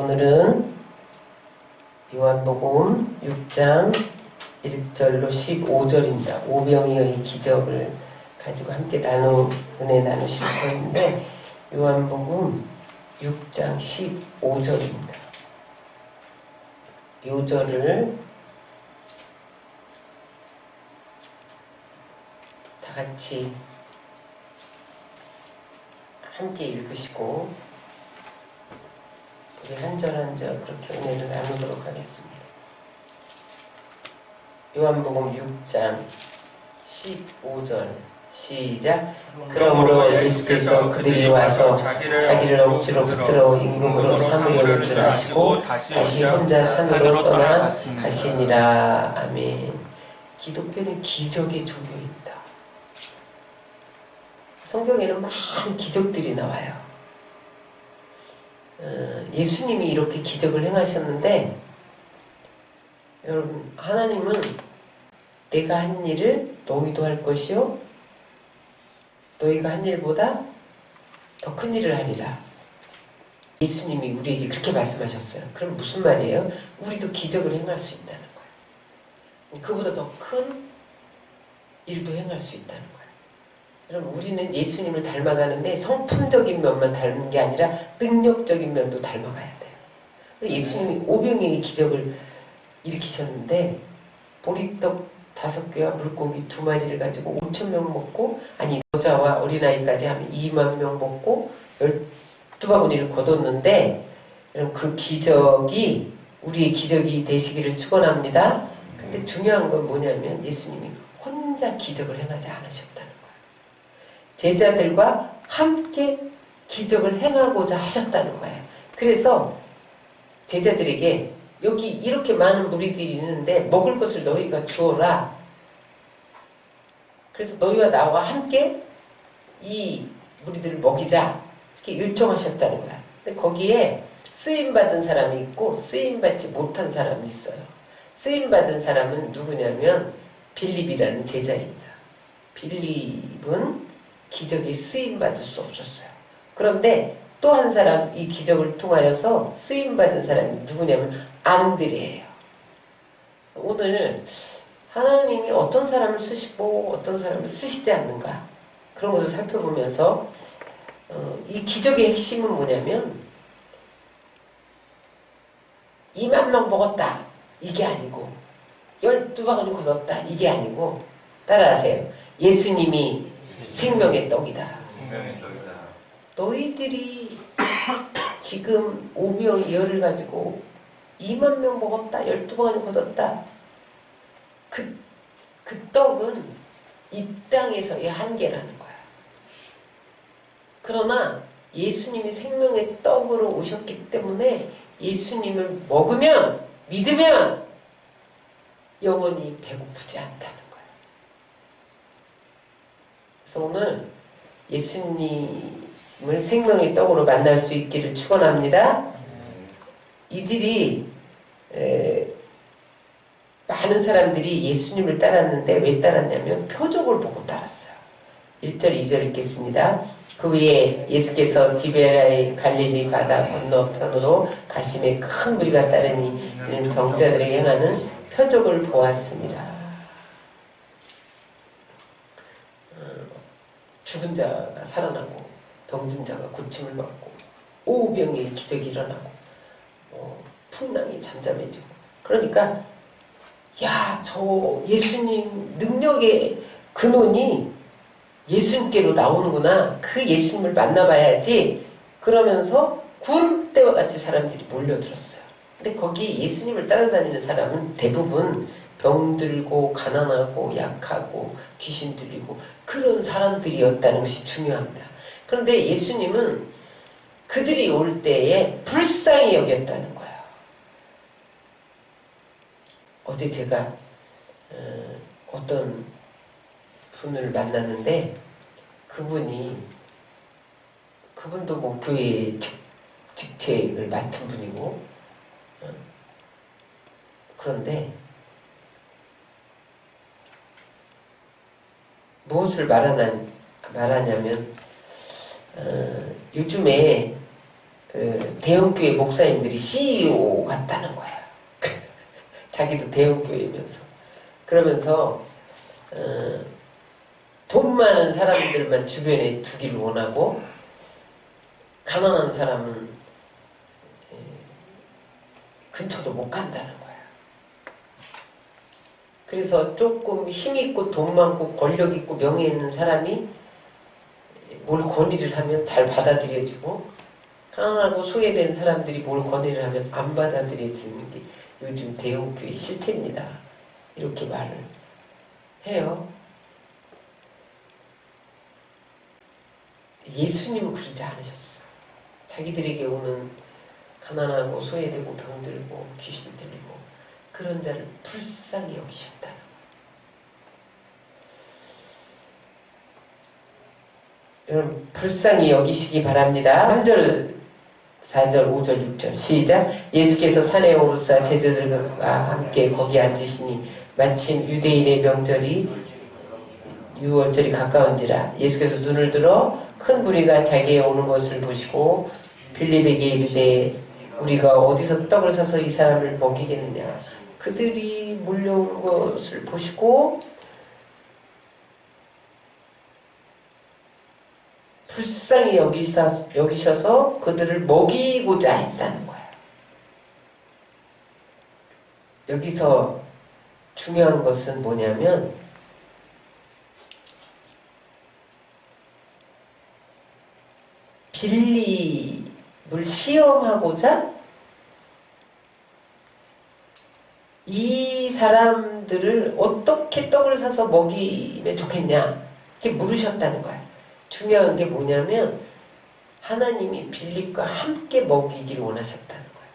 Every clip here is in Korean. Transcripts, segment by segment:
오늘은 요한복음 6장 1절로 15절입니다. 오병이어의 기적을 가지고 함께 나누 은혜 나누실 것인데 요한복음 6장 15절입니다. 요 절을 다 같이 함께 읽으시고 한 절 한 절 그렇게 은혜를 나누도록 하겠습니다. 요한복음 6장 15절 시작 그러므로 예수께서 그들이 와서 자기를 억지로 붙들어 임금으로 삼으려는 줄 아시고 다시 혼자 산으로 떠나 가시니라 아멘 기독교는 기적의 종교입니다. 성경에는 많은 기적들이 나와요. 어, 예수님이 이렇게 기적을 행하셨는데 여러분 하나님은 내가 한 일을 너희도 할 것이요 너희가 한 일보다 더 큰 일을 하리라. 예수님이 우리에게 그렇게 말씀하셨어요. 그럼 무슨 말이에요? 우리도 기적을 행할 수 있다는 거예요. 그보다 더 큰 일도 행할 수 있다는 거예요 여러분 우리는 예수님을 닮아가는데 성품적인 면만 닮은 게 아니라 능력적인 면도 닮아가야 돼요. 예수님이 오병이의 기적을 일으키셨는데 보리떡 다섯 개와 물고기 두 마리를 가지고 5천 명 먹고 아니 여자와 어린아이까지 하면 2만 명 먹고 열두 바구니를 거뒀는데 여러분 그 기적이 우리의 기적이 되시기를 축원합니다. 근데 중요한 건 뭐냐면 예수님이 혼자 기적을 행하지 거예요. 제자들과 함께 기적을 행하고자 하셨다는 거예요. 그래서 제자들에게 여기 이렇게 많은 무리들이 있는데 먹을 것을 너희가 주어라. 그래서 너희와 나와 함께 이 무리들을 먹이자. 이렇게 요청하셨다는 거야. 근데 거기에 쓰임받은 사람이 있고 쓰임받지 못한 사람이 있어요. 쓰임받은 사람은 누구냐면 빌립이라는 제자입니다. 빌립은 기적에 쓰임받을 수 없었어요. 그런데 또 한 사람 이 기적을 통하여서 쓰임받은 사람이 누구냐면 안드레예요. 오늘 하나님이 어떤 사람을 쓰시고 어떤 사람을 쓰시지 않는가 그런 것을 살펴보면서 어, 이 기적의 핵심은 뭐냐면 2만 명 먹었다 이게 아니고 12바구니 걷었다 이게 아니고 따라하세요. 예수님이 생명의 떡이다. 생명의 떡이다. 너희들이 지금 오병 열을 가지고 2만 명 먹었다. 12번을 걷었다. 그, 그 떡은 이 땅에서의 한계라는 거야. 그러나 예수님이 생명의 떡으로 오셨기 때문에 예수님을 먹으면, 믿으면 영원히 배고프지 않다는 거야. 그래서 오늘 예수님을 생명의 떡으로 만날 수 있기를 축원합니다. 이들이 에, 많은 사람들이 예수님을 따랐는데 왜 따랐냐면 표적을 보고 따랐어요. 1절, 2절 읽겠습니다. 그 위에 예수께서 디베라의 갈릴리 바다 건너편으로 가심에 큰 무리가 따르니 병자들에게 행하는 표적을 보았습니다. 죽은 자가 살아나고 병든 자가 고침을 받고 오병의 기적이 일어나고 어, 풍랑이 잠잠해지고. 그러니까 야 저 예수님 능력의 근원이 예수님께로 나오는구나. 그 예수님을 만나봐야지. 그러면서 구름대와 같이 사람들이 몰려들었어요. 근데 거기 예수님을 따라다니는 사람은 대부분 병들고 가난하고 약하고 귀신 들리고 그런 사람들이었다는 것이 중요합니다. 그런데 예수님은 그들이 올 때에 불쌍히 여겼다는 거예요. 어제 제가 어, 떤 분을 만났는데 그분이 그분도 뭐 교회 직, 직책을 맡은 분이고 어, 그런데 무엇을 말하나, 말하냐면 어, 요즘에 어, 대형교회 목사님들이 CEO 같다는 거야. 자기도 대형교회면서 그러면서 어, 돈 많은 사람들만 주변에 두기를 원하고 가난한 사람은 에, 근처도 못 간다는. 그래서 조금 힘 있고 돈 많고 권력 있고 명예 있는 사람이 뭘 건의를 하면 잘 받아들여지고 가난하고 소외된 사람들이 뭘 건의를 하면 안 받아들여지는 게 요즘 대형교회 실태입니다. 이렇게 말을 해요. 예수님은 그러지 않으셨어. 자기들에게 오는 가난하고 소외되고 병들고 귀신 들리고 그런 자를 불쌍히 여기셨다는 거예요. 여러분 불쌍히 여기시기 바랍니다. 3절 4절, 5절, 6절 시작 예수께서 산에 오르사 제자들과 함께 거기 앉으시니 마침 유대인의 명절이 유월절이 가까운지라 예수께서 눈을 들어 큰 무리가 자기에 오는 것을 보시고 빌립에게 이르되 우리가 어디서 떡을 사서 이 사람을 먹이겠느냐 그들이 몰려오는 것을 보시고 불쌍히 여기사, 여기셔서 그들을 먹이고자 했다는 거예요. 여기서 중요한 것은 뭐냐면 빌립을 시험하고자 이 사람들을 어떻게 떡을 사서 먹이면 좋겠냐 이렇게 물으셨다는 거예요. 중요한 게 뭐냐면 하나님이 빌립과 함께 먹이기를 원하셨다는 거예요.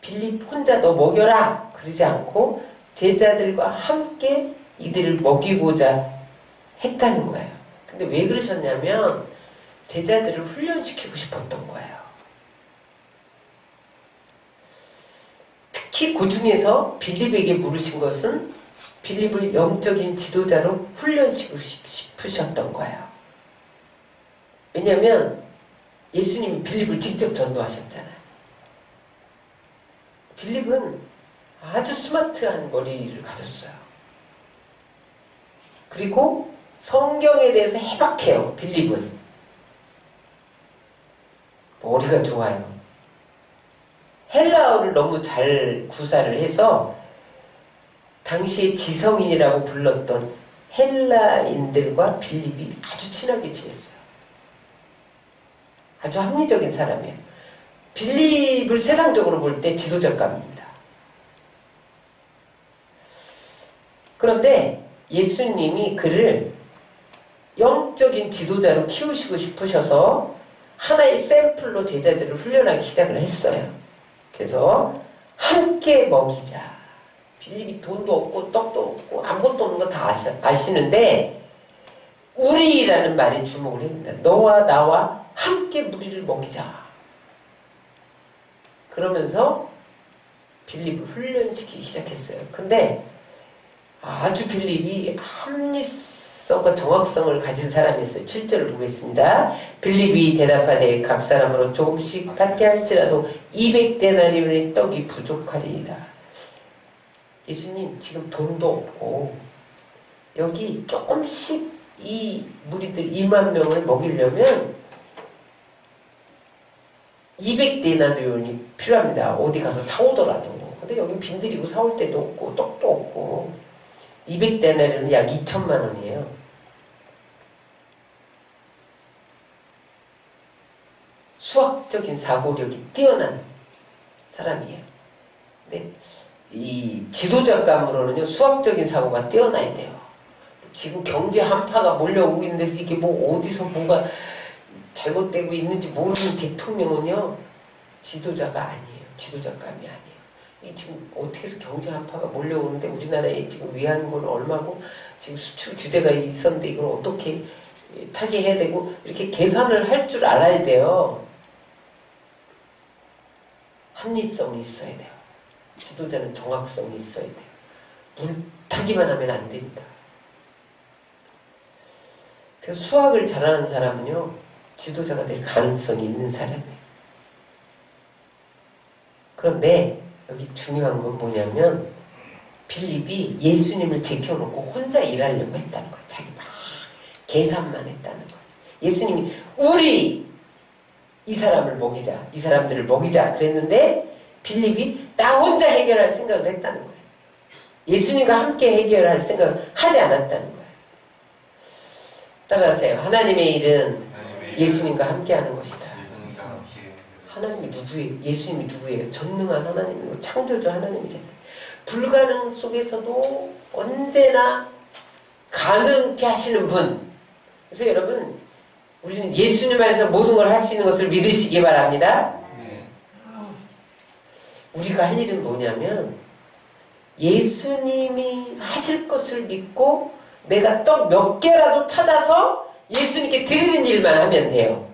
빌립 혼자 너 먹여라 그러지 않고 제자들과 함께 이들을 먹이고자 했다는 거예요. 근데 왜 그러셨냐면 제자들을 훈련시키고 싶었던 거예요. 특히 그 중에서 빌립에게 물으신 것은 빌립을 영적인 지도자로 훈련시키고 싶으셨던 거예요. 왜냐하면 예수님이 빌립을 직접 전도하셨잖아요. 빌립은 아주 스마트한 머리를 가졌어요. 그리고 성경에 대해서 해박해요. 빌립은. 머리가 좋아요. 헬라어를 너무 잘 구사를 해서 당시에 지성인이라고 불렀던 헬라인들과 빌립이 아주 친하게 지냈어요. 아주 합리적인 사람이에요. 빌립을 세상적으로 볼 때 지도자감입니다. 그런데 예수님이 그를 영적인 지도자로 키우시고 싶으셔서 하나의 샘플로 제자들을 훈련하기 시작을 했어요. 그래서 함께 먹이자. 빌립이 돈도 없고 떡도 없고 아무것도 없는 거 다 아시는데 우리라는 말에 주목을 했습니다. 너와 나와 함께 무리를 먹이자. 그러면서 빌립을 훈련시키기 시작했어요. 근데 아주 빌립이 합리성 과 정확성을 가진 사람이었어요. 7절을 보겠습니다. 빌립이 대답하되 각 사람으로 조금씩 받게 할지라도 200데나리온의 떡이 부족하리이다. 예수님 지금 돈도 없고 여기 조금씩 이 무리들 2만 명을 먹이려면 200데나리온이 필요합니다. 어디 가서 사오더라도. 근데 여기 빈들이고 사올 데도 없고 떡도 없고 200데나리온은 약 2천만 원이에요. 수학적인 사고력이 뛰어난 사람이에요. 근데 이 지도자감으로는요 수학적인 사고가 뛰어나야 돼요. 지금 경제 한파가 몰려오고 있는데 이게 뭐 어디서 뭔가 잘못되고 있는지 모르는 대통령은요 지도자가 아니에요. 지도자감이 아니에요. 이 지금 어떻게 해서 경제 한파가 몰려오는데 우리나라에 지금 위안물 얼마고 지금 수출 규제가 있었는데 이걸 어떻게 타개해야 되고 이렇게 계산을 할 줄 알아야 돼요. 합리성이 있어야 돼요. 지도자는 정확성이 있어야 돼요. 물타기만 하면 안 됩니다. 그래서 수학을 잘하는 사람은요, 지도자가 될 가능성이 있는 사람이에요. 그런데 여기 중요한 건 뭐냐면 빌립이 예수님을 제껴놓고 혼자 일하려고 했다는 거예요. 자기 막 계산만 했다는 거예요. 예수님이 우리 이 사람을 먹이자, 이 사람들을 먹이자 그랬는데 빌립이 나 혼자 해결할 생각을 했다는 거예요. 예수님과 함께 해결할 생각을 하지 않았다는 거예요. 따라하세요. 하나님의 일은 예수님과 함께 하는 것이다. 예수님과 함께 하나님이 누구예요? 예수님이 누구예요? 전능한 하나님이고 창조주 하나님이잖아요. 불가능 속에서도 언제나 가능케 하시는 분. 그래서 여러분, 우리는 예수님 안에서 모든 걸 할 수 있는 것을 믿으시기 바랍니다. 네. 우리가 할 일은 뭐냐면 예수님이 하실 것을 믿고 내가 떡 몇 개라도 찾아서 예수님께 드리는 일만 하면 돼요.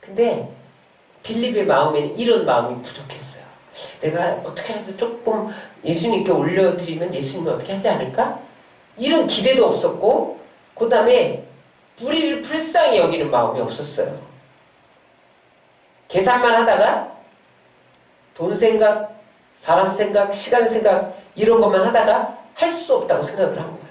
근데 빌립의 마음에는 이런 마음이 부족했어요. 내가 어떻게라도 조금 예수님께 올려드리면 예수님은 어떻게 하지 않을까? 이런 기대도 없었고 그 다음에 우리를 불쌍히 여기는 마음이 없었어요. 계산만 하다가 돈 생각, 사람 생각, 시간 생각 이런 것만 하다가 할 수 없다고 생각을 한 거예요.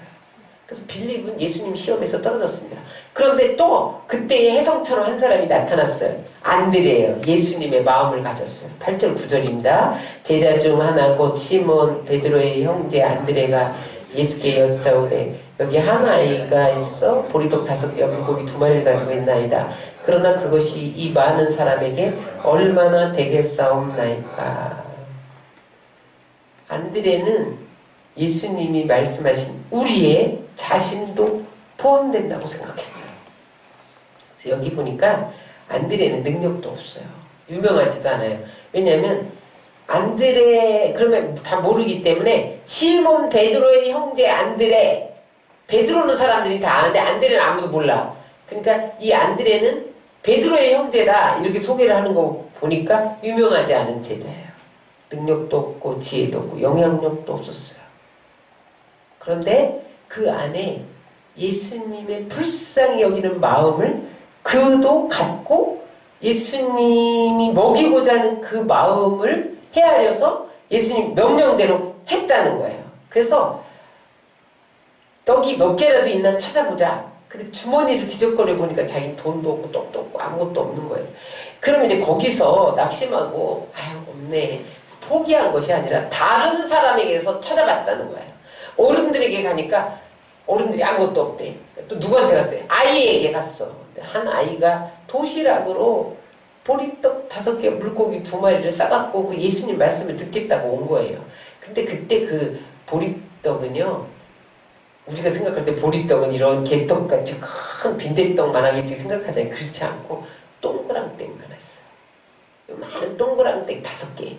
그래서 빌립은 예수님 시험에서 떨어졌습니다. 그런데 또 그때의 혜성처럼 한 사람이 나타났어요. 안드레예요. 예수님의 마음을 가졌어요. 8절 9절입니다. 제자 중 하나 곧 시몬 베드로의 형제 안드레가 예수께 여짜오되 여기 한 아이가 있어 보리떡 다섯 개와 물고기 두 마리를 가지고 있나이다. 그러나 그것이 이 많은 사람에게 얼마나 되겠사옵나이까. 안드레는 예수님이 말씀하신 우리의 자신도 포함된다고 생각했어요. 그래서 여기 보니까 안드레는 능력도 없어요. 유명하지도 않아요. 왜냐하면 안드레 그러면 다 모르기 때문에 시몬 베드로의 형제 안드레 베드로는 사람들이 다 아는데 안드레는 아무도 몰라. 그러니까 이 안드레는 베드로의 형제다 이렇게 소개를 하는 거 보니까 유명하지 않은 제자예요. 능력도 없고 지혜도 없고 영향력도 없었어요. 그런데 그 안에 예수님의 불쌍히 여기는 마음을 그도 갖고 예수님이 먹이고자 하는 그 마음을 헤아려서 예수님 명령대로 했다는 거예요. 그래서 떡이 몇 개라도 있나 찾아보자. 근데 주머니를 뒤적거려 보니까 자기 돈도 없고 떡도 없고 아무것도 없는 거예요. 그러면 이제 거기서 낙심하고 아유 없네 포기한 것이 아니라 다른 사람에게서 찾아봤다는 거예요. 어른들에게 가니까 어른들이 아무것도 없대. 또 누구한테 갔어요? 아이에게 갔어. 한 아이가 도시락으로 보리떡 다섯 개, 물고기 두 마리를 싸갖고 그 예수님 말씀을 듣겠다고 온 거예요. 근데 그때 그 보리떡은요, 우리가 생각할 때 보리떡은 이런 개떡같이 큰 빈대떡만 하겠지 생각하잖아요. 그렇지 않고 동그랑땡만 했어요. 요 많은 동그랑땡 다섯 개.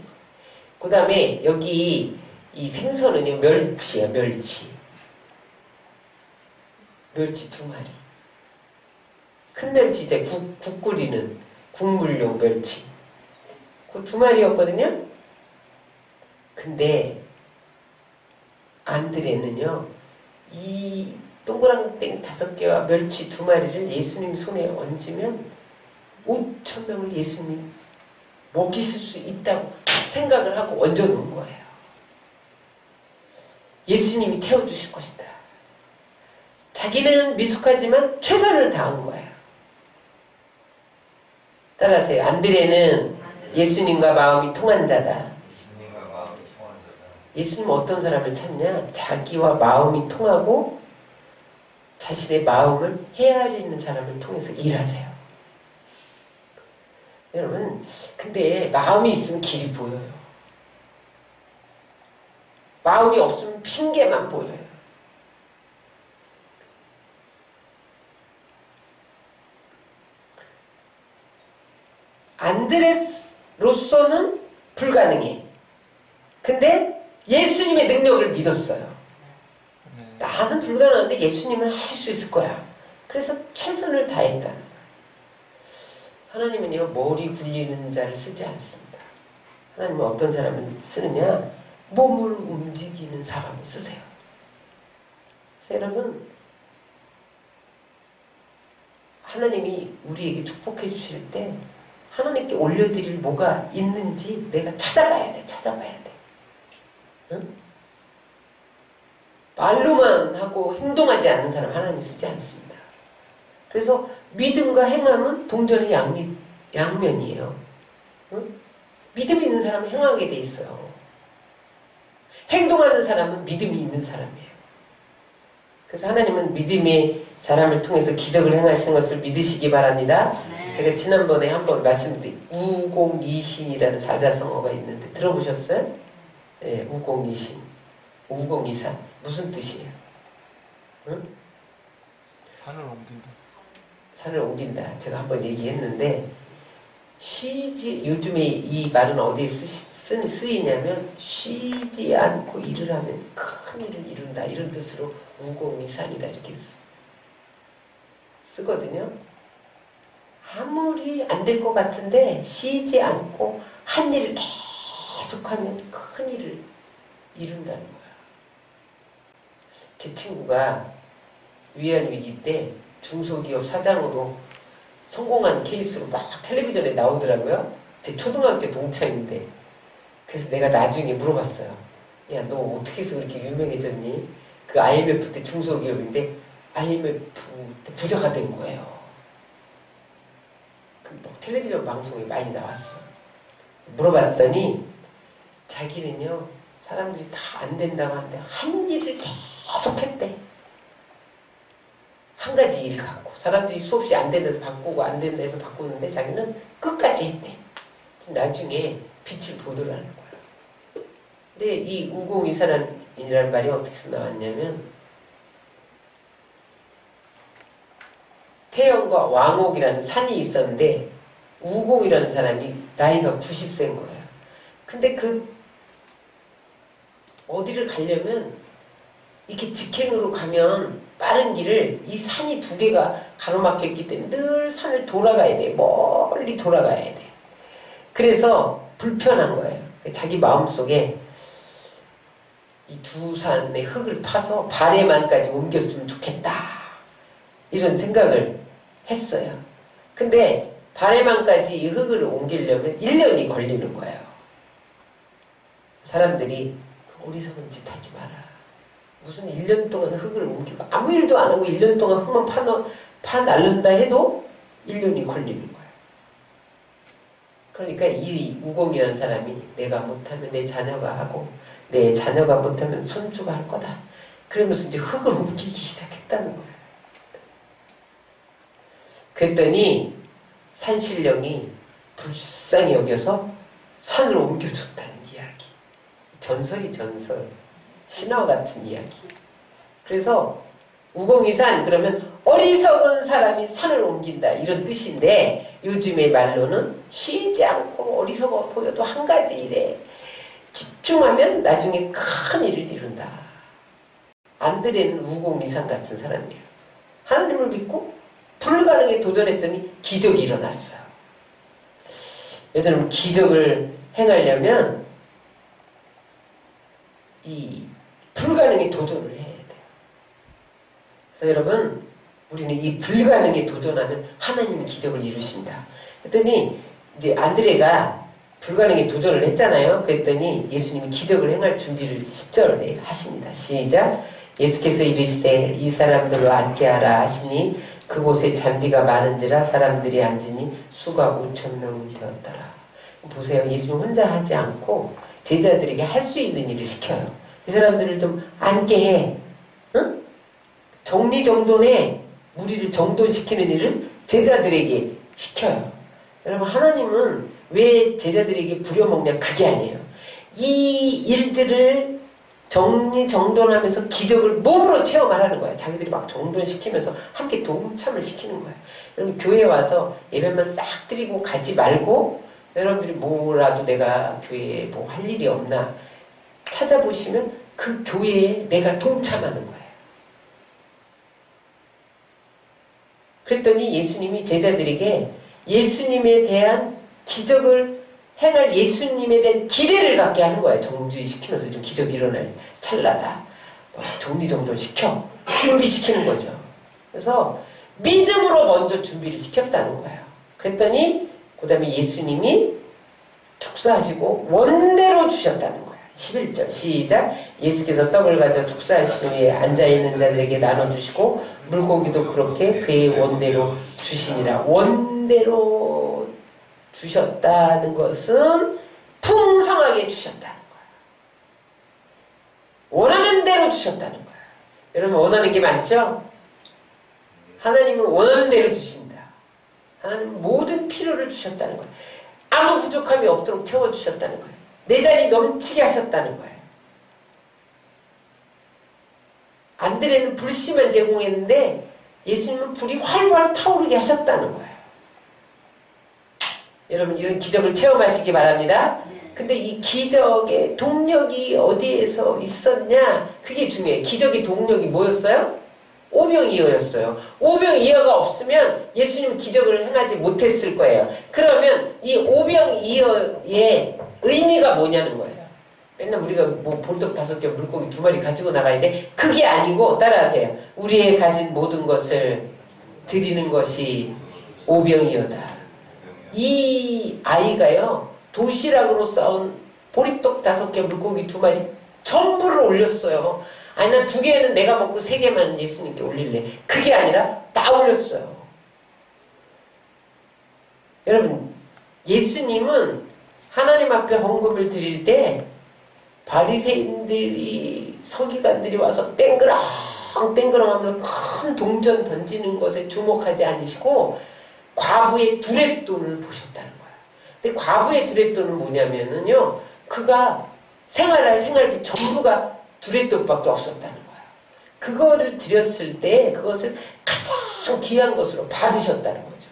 그 다음에 여기 이 생선은요, 멸치야, 멸치. 멸치 두 마리. 큰 멸치 이제 국, 국 끓이는 국물용 멸치. 그 두 마리였거든요. 근데 안드레는요, 이 동그랑땡 다섯 개와 멸치 두 마리를 예수님 손에 얹으면 5천 명을 예수님 먹이실 수 있다고 생각을 하고 얹어 놓은 거예요. 예수님이 채워주실 것이다. 자기는 미숙하지만 최선을 다한 거예요. 따라하세요. 안드레는 예수님과 마음이 통한 자다. 예수님과 마음이 통한 자다. 예수님은 어떤 사람을 찾냐? 자기와 마음이 통하고 자신의 마음을 헤아리는 사람을 통해서 일하세요. 여러분, 근데 마음이 있으면 길이 보여요. 마음이 없으면 핑계만 보여요. 안드레로서는 불가능해. 근데 예수님의 능력을 믿었어요. 나는 불가능한데 예수님은 하실 수 있을 거야. 그래서 최선을 다했다. 하나님은요, 머리 굴리는 자를 쓰지 않습니다. 하나님은 어떤 사람을 쓰느냐? 몸을 움직이는 사람을 쓰세요. 그래서 여러분, 하나님이 우리에게 축복해 주실 때 하나님께 올려드릴 뭐가 있는지 내가 찾아봐야 돼. 찾아봐야 돼. 응? 말로만 하고 행동하지 않는 사람 하나님 쓰지 않습니다. 그래서 믿음과 행함은 동전의 양립, 양면이에요. 응? 믿음 있는 사람은 행하게 돼 있어요. 행동하는 사람은 믿음이 있는 사람이에요. 그래서 하나님은 믿음의 사람을 통해서 기적을 행하시는 것을 믿으시기 바랍니다. 네. 제가 지난번에 한번 말씀드린 우공이신이라는 사자성어가 있는데 들어보셨어요? 예, 우공이신, 우공이산 무슨 뜻이에요? 산을 옮긴다. 산을 옮긴다. 제가 한번 얘기했는데 쉬지 요즘에 이 말은 어디에 쓰시, 쓰, 쓰 이냐면 쉬지 않고 일을 하면 큰 일을 이룬다 이런 뜻으로 우공이산이다 이렇게 쓰, 쓰거든요. 아무리 안 될 것 같은데 쉬지 않고 한 일을 계속 하면 큰 일을 이룬다는 거야. 제 친구가 위안 위기 때 중소기업 사장으로 성공한 케이스로 막 텔레비전에 나오더라고요. 제 초등학교 동창인데. 그래서 내가 나중에 물어봤어요. 야, 너 어떻게 해서 그렇게 유명해졌니? 그 IMF 때 중소기업인데 IMF 때 부자가 된 거예요. 그 막 텔레비전 방송에 많이 나왔어. 물어봤더니 자기는요, 사람들이 다 안 된다고 하는데 한 일을 계속 했대. 한 가지 일을 갖고 사람들이 수없이 안 된다 해서 바꾸고 안 된다 해서 바꾸는데 자기는 끝까지 했대. 나중에 빛을 보더라는 거야. 근데 이 우공이사란이라는 말이 어떻게 나왔냐면 태영과 왕옥이라는 산이 있었는데 우공이라는 사람이 나이가 90세인 거예요. 근데 그 어디를 가려면 이렇게 직행으로 가면 빠른 길을 이 산이 두 개가 가로막혀 있기 때문에 늘 산을 돌아가야 돼. 멀리 돌아가야 돼. 그래서 불편한 거예요. 자기 마음속에 이 두 산의 흙을 파서 발에만까지 옮겼으면 좋겠다. 이런 생각을 했어요. 근데 발에만까지 이 흙을 옮기려면 1년이 걸리는 거예요. 사람들이 어리석은 짓 하지 마라. 무슨 1년 동안 흙을 옮기고 아무 일도 안 하고 1년 동안 흙만 파, 파 날른다 해도 1년이 걸리는 거예요. 그러니까 이 우공이라는 사람이 내가 못하면 내 자녀가 하고 내 자녀가 못하면 손주가 할 거다. 그러면서 이제 흙을 옮기기 시작했다는 거예요. 그랬더니 산신령이 불쌍히 여겨서 산을 옮겨줬다는 이야기. 전설이 전설. 신화 같은 이야기. 그래서 우공이산 그러면 어리석은 사람이 산을 옮긴다 이런 뜻인데 요즘의 말로는 쉬지 않고 어리석어 보여도 한 가지 일에 집중하면 나중에 큰 일을 이룬다. 안드레는 우공이산 같은 사람이에요. 하나님을 믿고 불가능에 도전했더니 기적이 일어났어요. 여러분 기적을 행하려면 이 불가능에 도전을 해야 돼요. 그래서 여러분, 우리는 이 불가능에 도전하면 하나님이 기적을 이루신다. 그랬더니 이제 안드레가 불가능에 도전을 했잖아요. 그랬더니 예수님이 기적을 행할 준비를 10절에 하십니다. 시작. 예수께서 이르시되 이 사람들로 앉게 하라 하시니 그곳에 잔디가 많은지라 사람들이 앉으니 수가 5천 명이 되었더라. 보세요. 예수님 혼자 하지 않고 제자들에게 할 수 있는 일을 시켜요. 이 사람들을 좀 앉게 해. 응? 정리정돈해. 무리를 정돈시키는 일을 제자들에게 시켜요. 여러분 하나님은 왜 제자들에게 부려먹냐 그게 아니에요. 이 일들을 정리정돈하면서 기적을 몸으로 체험하라는 거야. 자기들이 막 정돈시키면서 함께 동참을 시키는 거야. 여러분 교회 와서 예배만 싹 드리고 가지 말고 여러분들이 뭐라도 내가 교회에 뭐 할 일이 없나 찾아보시면 그 교회에 내가 동참하는 거예요. 그랬더니 예수님이 제자들에게 예수님에 대한 기적을 행할 예수님에 대한 기대를 갖게 하는 거예요. 정주시키면서 좀 기적이 일어날 찰나다. 뭐 정리정돈 시켜. 준비시키는 거죠. 그래서 믿음으로 먼저 준비를 시켰다는 거예요. 그랬더니 그 다음에 예수님이 축사하시고 원대로 주셨다는 거야. 11절 시작 예수께서 떡을 가져 축사하신 후에 앉아있는 자들에게 나눠주시고 물고기도 그렇게 그의 원대로 주시니라 원대로 주셨다는 것은 풍성하게 주셨다는 거야. 원하는 대로 주셨다는 거야. 여러분 원하는 게 많죠? 하나님은 원하는 대로 주신다. 하나님 모든 필요를 주셨다는 거예요. 아무 부족함이 없도록 채워주셨다는 거예요. 내 자리 넘치게 하셨다는 거예요. 안드레는 불씨만 제공했는데 예수님은 불이 활활 타오르게 하셨다는 거예요. 여러분 이런 기적을 체험하시기 바랍니다. 근데 이 기적의 동력이 어디에서 있었냐? 그게 중요해요. 기적의 동력이 뭐였어요? 오병이어였어요. 오병이어가 없으면 예수님 기적을 행하지 못했을 거예요. 그러면 이 오병이어의 의미가 뭐냐는 거예요. 맨날 우리가 뭐 볼떡 다섯 개 물고기 두 마리 가지고 나가야 돼? 그게 아니고 따라하세요. 우리의 가진 모든 것을 드리는 것이 오병이어다. 이 아이가요 도시락으로 싸운 보리떡 다섯 개 물고기 두 마리 전부를 올렸어요. 아니 난 두 개는 내가 먹고 세 개만 예수님께 올릴래. 그게 아니라 다 올렸어요. 여러분 예수님은 하나님 앞에 헌금을 드릴 때 바리새인들이 서기관들이 와서 땡그랑 땡그랑 하면서 큰 동전 던지는 것에 주목하지 않으시고 과부의 두렛돈을 보셨다는 거예요. 근데 과부의 두렛돈은 뭐냐면은요, 그가 생활할 생활비 전부가 두렛돈밖에 없었다는 거예요. 그거를 드렸을 때 그것을 가장 귀한 것으로 받으셨다는 거죠.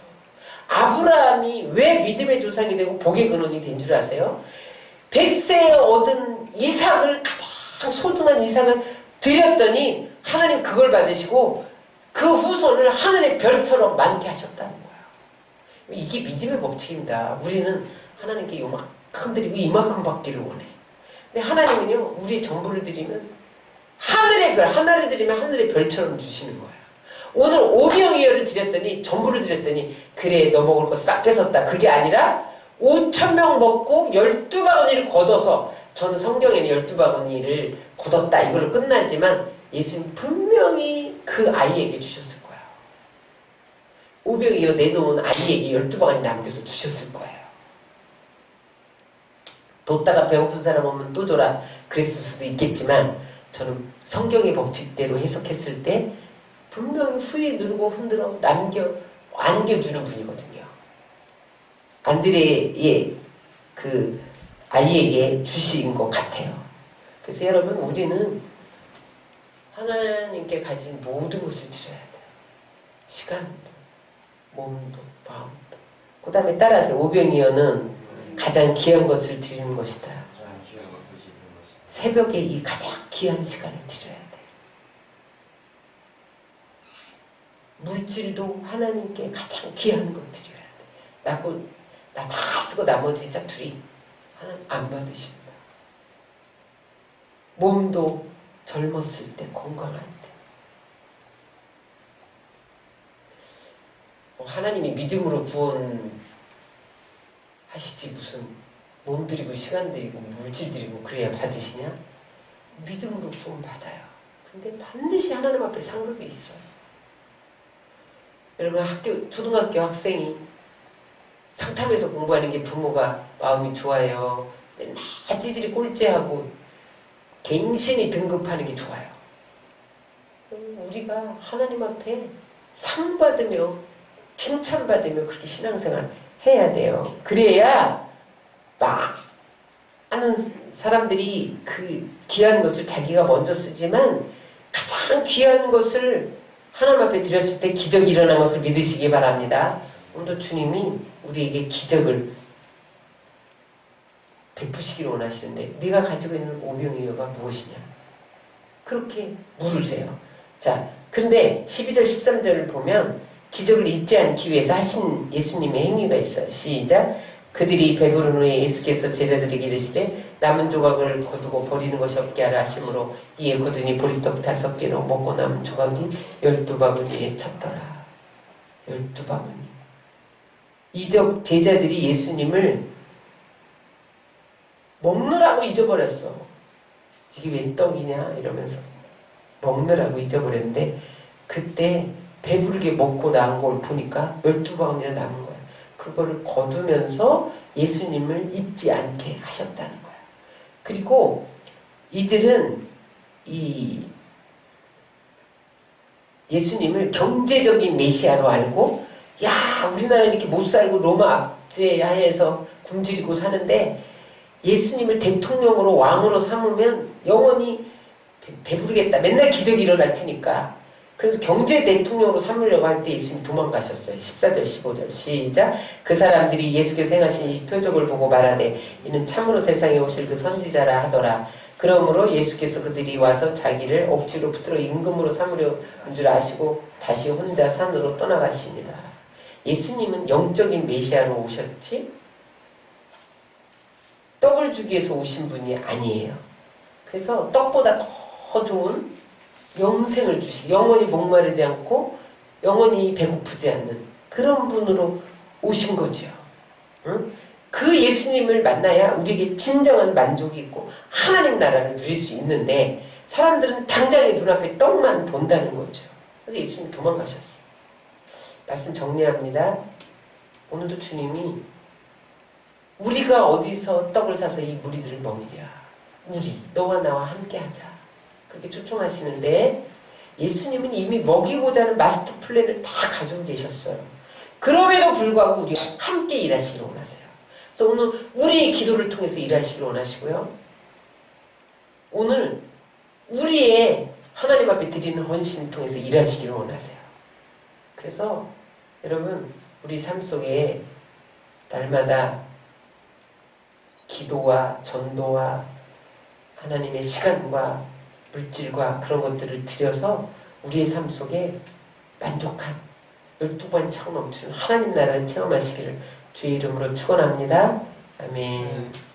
아브라함이 왜 믿음의 조상이 되고 복의 근원이 된 줄 아세요? 백세에 얻은 이삭을 가장 소중한 이삭을 드렸더니 하나님 그걸 받으시고 그 후손을 하늘의 별처럼 많게 하셨다는 거예요. 이게 믿음의 법칙입니다. 우리는 하나님께 요만큼 드리고 이만큼 받기를 원해. 근데 하나님은요, 우리의 전부를 드리면 하늘의 별, 하나를 드리면 하늘의 별처럼 주시는 거예요. 오늘 오병이어를 드렸더니, 전부를 드렸더니, 그래, 너 먹을 거 싹 뺏었다. 그게 아니라, 5천명 먹고 12바구니를 걷어서, 저는 성경에는 12바구니를 걷었다. 이걸로 끝나지만, 예수님 분명히 그 아이에게 주셨을 거예요. 오병이어 내놓은 아이에게 12바구니 남겨서 주셨을 거예요. 뒀다가 배고픈 사람 오면 또 줘라. 그랬을 수도 있겠지만, 저는 성경의 법칙대로 해석했을 때, 분명히 후에 누르고 흔들어 남겨, 안겨주는 분이거든요. 안드레의 그 아이에게 주신 것 같아요. 그래서 여러분, 우리는 하나님께 가진 모든 것을 드려야 돼요. 시간도, 몸도, 마음도. 그 다음에 따라서 오병이어는 가장 귀한 것을 드리는 것이다. 새벽에 이 가장 귀한 시간을 드려야 돼. 물질도 하나님께 가장 귀한 거 드려야 돼. 나고 나 다 쓰고 나머지 자투리 하나님 안 받으십니다. 몸도 젊었을 때 건강할 때. 어, 하나님이 믿음으로 구원 하시지 무슨 몸 드리고 시간 드리고 물질 드리고 그래야 받으시냐? 믿음으로 구원 받아요. 근데 반드시 하나님 앞에 상급이 있어요. 여러분 학교 초등학교 학생이 상탐에서 공부하는 게 부모가 마음이 좋아요. 맨날 찌질이 꼴찌하고 갱신이 등급하는 게 좋아요. 음, 우리가 하나님 앞에 상 받으며 칭찬 받으며 그렇게 신앙생활 해 야 돼요. 그래야 많은 사람들이 그 귀한 것을 자기가 먼저 쓰지만 가장 귀한 것을 하나님 앞에 드렸을 때 기적이 일어난 것을 믿으시기 바랍니다. 오늘도 주님이 우리에게 기적을 베푸시기를 원하시는데 네가 가지고 있는 오병이어가 무엇이냐? 그렇게 물으세요. 자, 근데 12절 13절을 보면 기적을 잊지 않기 위해서 하신 예수님의 행위가 있어요. 시작. 그들이 배부른 후에 예수께서 제자들에게 이르시되 남은 조각을 거두고 버리는 것이 없게 하라 하심으로 이에 거두니 보리떡 다섯 개로 먹고 남은 조각이 열두 바구니에 찼더라. 열두 바구니. 이적 제자들이 예수님을 먹느라고 잊어버렸어. 이게 웬 떡이냐 이러면서 먹느라고 잊어버렸는데 그때 배부르게 먹고 나온 걸 보니까 12바구니나 남은 거야. 그거를 거두면서 예수님을 잊지 않게 하셨다는 거야. 그리고 이들은 이 예수님을 경제적인 메시아로 알고 야 우리나라 이렇게 못 살고 로마 압제 하에서 굶주리고 사는데 예수님을 대통령으로 왕으로 삼으면 영원히 배- 배부르겠다 맨날 기적이 일어날 테니까 그래서 경제 대통령으로 삼으려고 할 때 예수님 도망가셨어요. 14절 15절. 시작. 그 사람들이 예수께서 행하신 이 표적을 보고 말하되 이는 참으로 세상에 오실 그 선지자라 하더라. 그러므로 예수께서 그들이 와서 자기를 억지로 붙들어 임금으로 삼으려 한줄 아시고 다시 혼자 산으로 떠나가십니다. 예수님은 영적인 메시아로 오셨지? 떡을 주기 위해서 오신 분이 아니에요. 그래서 떡보다 더 좋은 영생을 주시, 영원히 목마르지 않고 영원히 배고프지 않는 그런 분으로 오신 거죠. 응? 그 예수님을 만나야 우리에게 진정한 만족이 있고 하나님 나라를 누릴 수 있는데 사람들은 당장에 눈앞에 떡만 본다는 거죠. 그래서 예수님 도망가셨어요. 말씀 정리합니다. 오늘도 주님이 우리가 어디서 떡을 사서 이 무리들을 먹이랴. 우리, 너와 나와 함께 하자. 그렇게 초청하시는데 예수님은 이미 먹이고자 하는 마스터 플랜을 다 가지고 계셨어요. 그럼에도 불구하고 우리와 함께 일하시기를 원하세요. 그래서 오늘 우리의 기도를 통해서 일하시기를 원하시고요. 오늘 우리의 하나님 앞에 드리는 헌신을 통해서 일하시기를 원하세요. 그래서 여러분 우리 삶 속에 날마다 기도와 전도와 하나님의 시간과 물질과 그런 것들을 들여서 우리의 삶 속에 만족한 열두 번 차고 넘치는 하나님 나라를 체험하시기를 주의 이름으로 축원합니다. 아멘.